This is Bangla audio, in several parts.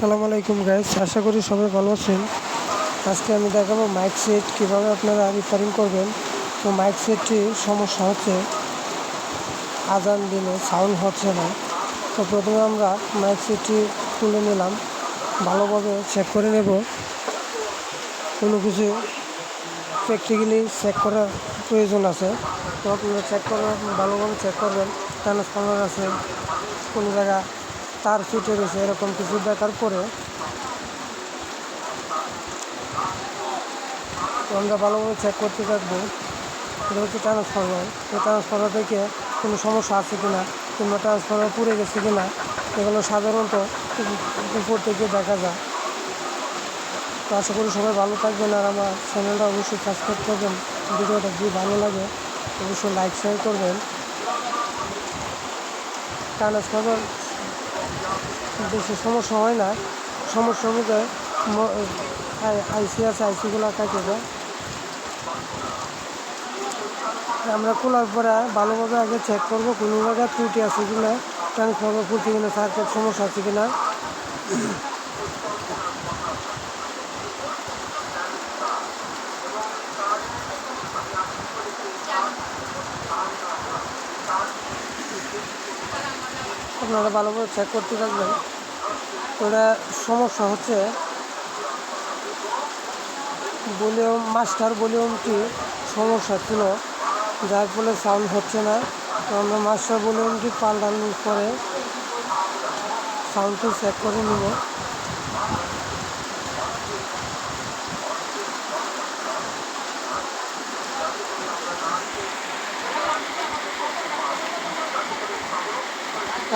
আসসালামু আলাইকুম গাইস আশা করি সবাই ভালো আছেন। আজকে আমি দেখাবো মাইক সেট কীভাবে আপনারা রিপেয়ারিং করবেন। তো মাইক সেটটি সমস্যা হচ্ছে, আজান দিলে সাউন্ড হচ্ছে না। তো প্রথমে আমরা মাইক সেটটি তুলে নিলাম। ভালোভাবে চেক করে নেব। কোনো কিছু প্র্যাকটিক্যালি চেক করার প্রয়োজন আছে। তো আপনারা চেক করার, ভালোভাবে চেক করবেন। ট্রান্সফর্মার আছে? কোনো জায়গা তার ফিটে রয়েছে, এরকম কিছু দেখার পরে। আমরা ভালোভাবে চেক করতে থাকব। এটা হচ্ছে ট্রান্সফর্মার এই ট্রান্সফর্মার থেকে কোনো সমস্যা আছে কি না কিংবা ট্রান্সফর্মার পুড়ে গেছে কি না এগুলো সাধারণত উপর থেকে দেখা যায়। তো আশা করি সবাই ভালো থাকবেন, আর আমার চ্যানেলটা অবশ্যই সাবস্ক্রাইব করবেন। ভিডিওটা যদি ভালো লাগে, অবশ্যই লাইক শেয়ার করবেন। ট্রান্সফর্মার বেশি সমস্যা হয় না। সমস্যা মধ্যে আইসি আছে, আইসিগুলো কাটে যায় আমরা খোলার পরে ভালোভাবে আগে চেক করব কোনো জায়গায় ত্রুটি আছে কি না ট্রান্সফর্মার ফুলছে কিনা সার্কেট সমস্যা আছে কিনা। আপনারা ভালোভাবে চেক করতে থাকবেন। ওটা সমস্যা হচ্ছে, ভলিউম, মাস্টার ভলিউমটি সমস্যা ছিল, যার ফলে সাউন্ড হচ্ছে না। তো আমরা মাস্টার ভলিউমটি পাল্টানোর পরে সাউন্ডটি চেক করে নেব।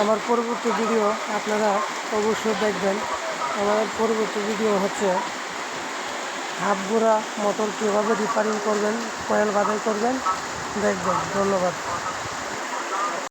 আমার পরবর্তী ভিডিও আপনারা অবশ্যই দেখবেন। আমার পরবর্তী ভিডিও হচ্ছে হাফ গোড়া মোটর কীভাবে রিপেয়ারিং করবেন, কয়েল বাধাই করবেন। দেখবেন। ধন্যবাদ।